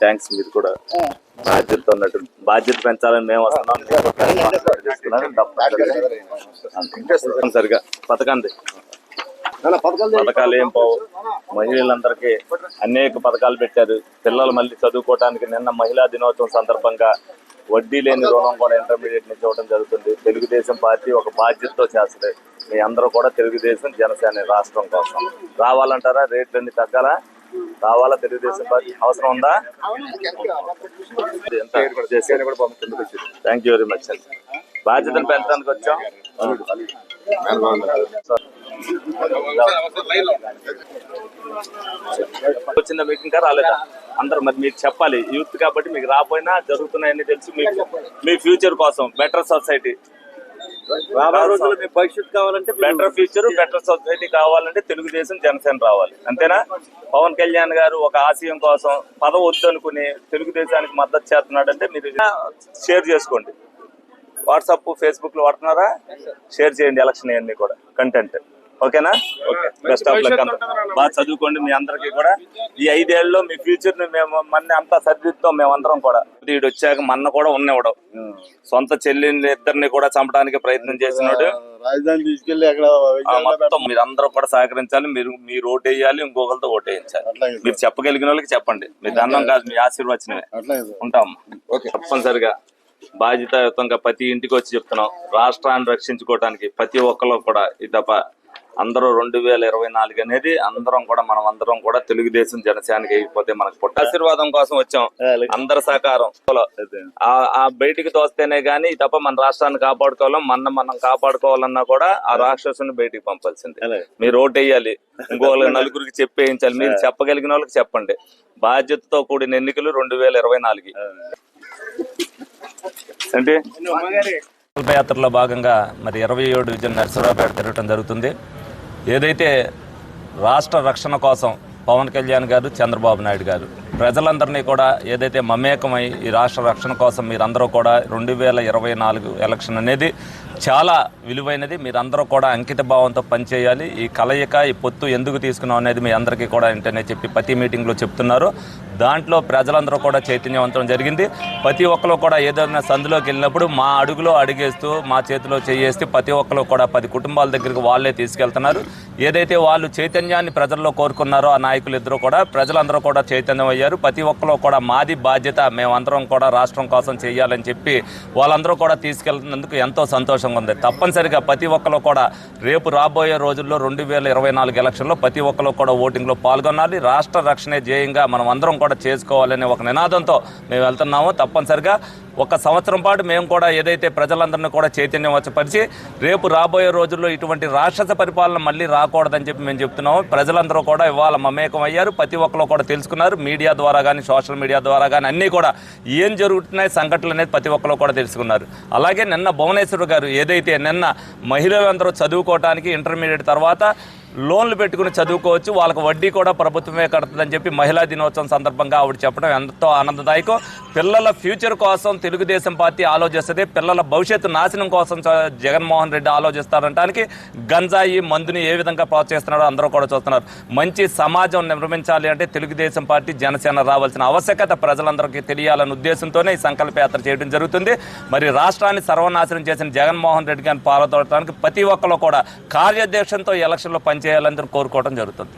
Thanks మీరు కూడా. బాధ్యత ఉన్నట్టు బాధ్యత పెంచాలని మేము వస్తున్నాం. తప్పనిసరిగా పథకండి పథకాలు ఏం పోవు. మహిళలందరికీ అనేక పథకాలు పెట్టారు. పిల్లలు మళ్ళీ చదువుకోవడానికి నిన్న మహిళా దినోత్సవం సందర్భంగా వడ్డీ లేని రుణం కూడా ఇంటర్మీడియట్ నుంచి ఇవ్వడం జరుగుతుంది. తెలుగుదేశం పార్టీ ఒక బాధ్యతతో చేస్తుంది. మీ అందరూ కూడా తెలుగుదేశం జనసేన రాష్ట్రం కోసం. రావాలంటారా? రేట్లన్నీ తగ్గాలా? రావాలా తెలుగుదేశం పార్టీ? అవసరం ఉందా? థ్యాంక్ యూ వెరీ మచ్ అండి బాధ్యతను పెంచడానికి వచ్చాం. వచ్చిందా మీకు ఇంకా రాలేదా? అందరు మరి మీకు చెప్పాలి. యూత్ కాబట్టి మీకు రాపోయినా జరుగుతున్నాయని తెలిసి మీకు మీ ఫ్యూచర్ కోసం బెటర్ సొసైటీ రాబోయే రోజుల్లో మీ భవిష్యత్తు కావాలంటే బెటర్ ఫ్యూచర్ బెటర్ సొసైటీ కావాలంటే తెలుగుదేశం జనసేన రావాలి. అంతేనా? పవన్ కళ్యాణ్ గారు ఒక ఆశయం కోసం పదవి వద్దు అనుకుని తెలుగుదేశానికి మద్దతు చేస్తున్నాడంటే మీరు షేర్ చేసుకోండి. వాట్సాప్ ఫేస్బుక్లో వాడుతున్నారా షేర్ చేయండి ఎలక్షన్ అన్ని కూడా కంటెంట్ ఓకేనా? ఓకే. బెస్ట్ ఆఫ్ లక్ అంతా. బాగా చదువుకోండి మీ అందరికి కూడా. ఈ ఐదేళ్ళలో మీ ఫ్యూచర్ని మేము మన అంతా సరిదిద్దాం మేమందరం కూడా. వీడు వచ్చాక మన్న కూడా ఉన్నవాడు. సొంత చెల్లిని ఇద్దరిని కూడా చంపడానికి ప్రయత్నం చేసినాడు. రాజధాని తీసుకెళ్ళి అక్కడ మొత్తం మీరు అందరూ కూడా సహకరించాలి. మీరు మీరు ఓటు వేయాలి ఇంకొకరితో ఓటు వేయించాలి. మీరు చెప్పగలిగిన వాళ్ళకి చెప్పండి. మీ దండం కాదు. మీ ఆశీర్వచనమే. ఉంటాం. తప్పనిసరిగా బాధ్యతాయుతంగా ప్రతి ఇంటికి వచ్చి చెప్తున్నాం. రాష్ట్రాన్ని రక్షించుకోవడానికి ప్రతి ఒక్కరు కూడా ఈ తప్ప అందరూ రెండు వేల ఇరవై నాలుగు అనేది అందరం కూడా మనం అందరం కూడా తెలుగుదేశం జనసేనకి అయిపోతే మనకు పుట్ట ఆశీర్వాదం కోసం వచ్చాం. అందరి సహకారం. ఆ- ఆ బయటికి తోస్తేనే గానీ తప్ప మన రాష్ట్రాన్ని కాపాడుకోవాలం మన మనం కాపాడుకోవాలన్నా కూడా ఆ రాక్షసుని బయటికి పంపాల్సిందే. మీరు ఓటు వేయాలి. ఇంకో నలుగురికి చెప్పేయించాలి. మీరు చెప్పగలిగిన వాళ్ళకి చెప్పండి. బాధ్యతతో కూడిన ఎన్నికలు రెండు వేల ఇరవై నాలుగు. అంటే యాత్రలో భాగంగా మరి ఇరవై ఏడు డివిజన్ నరసరావుపేట తిరగటం జరుగుతుంది. ఏదైతే రాష్ట్ర రక్షణ కోసం పవన్ కళ్యాణ్ గారు చంద్రబాబు నాయుడు గారు ప్రజలందరినీ కూడా ఏదైతే మమేకమై ఈ రాష్ట్ర రక్షణ కోసం మీరందరూ కూడా రెండు వేల ఇరవై నాలుగు ఎలక్షన్ అనేది చాలా విలువైనది. మీరందరూ కూడా అంకిత భావంతో పనిచేయాలి. ఈ కలయిక ఈ పొత్తు ఎందుకు తీసుకున్నాం అనేది మీ అందరికీ కూడా ఏంటనే చెప్పి ప్రతి మీటింగ్లో చెప్తున్నారు. దాంట్లో ప్రజలందరూ కూడా చైతన్యవంతం జరిగింది. ప్రతి ఒక్కరు కూడా ఏదైనా సందులోకి వెళ్ళినప్పుడు మా అడుగులో అడిగేస్తూ మా చేతిలో చేయేస్తే ప్రతి ఒక్కరు కూడా పది కుటుంబాల దగ్గరికి వాళ్ళే తీసుకెళ్తున్నారు. ఏదైతే వాళ్ళు చైతన్యాన్ని ప్రజల్లో కోరుకున్నారో ఆ నాయకులు ఇద్దరు కూడా ప్రజలందరూ కూడా చైతన్యం అయ్యారు. ప్రతి ఒక్కరు కూడా మాది బాధ్యత మేమందరం కూడా రాష్ట్రం కోసం చేయాలని చెప్పి వాళ్ళందరూ కూడా తీసుకెళ్తున్నందుకు ఎంతో సంతోషం. అవకాశం ఉంది. తప్పనిసరిగా ప్రతి ఒక్కరు కూడా రేపు రాబోయే రోజుల్లో రెండు వేల ఇరవై నాలుగు ఎలక్షన్లో ప్రతి ఒక్కరు కూడా ఓటింగ్లో పాల్గొనాలి. రాష్ట్ర రక్షణే ధ్యేయంగా మనం అందరం కూడా చేసుకోవాలనే ఒక నినాదంతో మేము వెళ్తున్నాము. తప్పనిసరిగా ఒక సంవత్సరం పాటు మేము కూడా ఏదైతే ప్రజలందరినీ కూడా చైతన్యం వచ్చపరిచి రేపు రాబోయే రోజుల్లో ఇటువంటి రాక్షస పరిపాలన మళ్ళీ రాకూడదని చెప్పి మేము చెప్తున్నాము. ప్రజలందరూ కూడా ఇవాళ మమేకం అయ్యారు ప్రతి ఒక్కరు కూడా తెలుసుకున్నారు. మీడియా ద్వారా కానీ సోషల్ మీడియా ద్వారా కానీ అన్నీ కూడా ఏం జరుగుతున్నాయి సంఘటనలు అనేది ప్రతి ఒక్కరు కూడా తెలుసుకున్నారు. అలాగే నిన్న భువనేశ్వర్ గారు ఏదైతే నిన్న మహిళలందరూ చదువుకోవడానికి ఇంటర్మీడియట్ తర్వాత లోన్లు పెట్టుకుని చదువుకోవచ్చు. వాళ్ళకు వడ్డీ కూడా ప్రభుత్వమే కడుతుందని చెప్పి మహిళా దినోత్సవం సందర్భంగా ఆవిడ చెప్పడం ఎంతో ఆనందదాయకం. పిల్లల ఫ్యూచర్ కోసం తెలుగుదేశం పార్టీ ఆలోచిస్తుంది. పిల్లల భవిష్యత్తు నాశనం కోసం చ- జగన్మోహన్ రెడ్డి ఆలోచిస్తారంటానికి గంజాయి మందుని ఏ విధంగా ప్రోత్సహిస్తున్నాడో అందరూ కూడా చూస్తున్నారు. మంచి సమాజం నిర్మించాలి అంటే తెలుగుదేశం పార్టీ జనసేన రావాల్సిన ఆవశ్యకత ప్రజలందరికీ తెలియాలన్న ఉద్దేశంతోనే ఈ సంకల్ప యాత్ర చేయడం జరుగుతుంది. మరి రాష్ట్రాన్ని సర్వనాశనం చేసిన జగన్మోహన్ రెడ్డి గారిని పాల్గొనడానికి ప్రతి ఒక్కరు కూడా కార్యాధ్యక్షంతో ఎలక్షన్లో చేయాలని కోరుకోవడం జరుగుతుంది.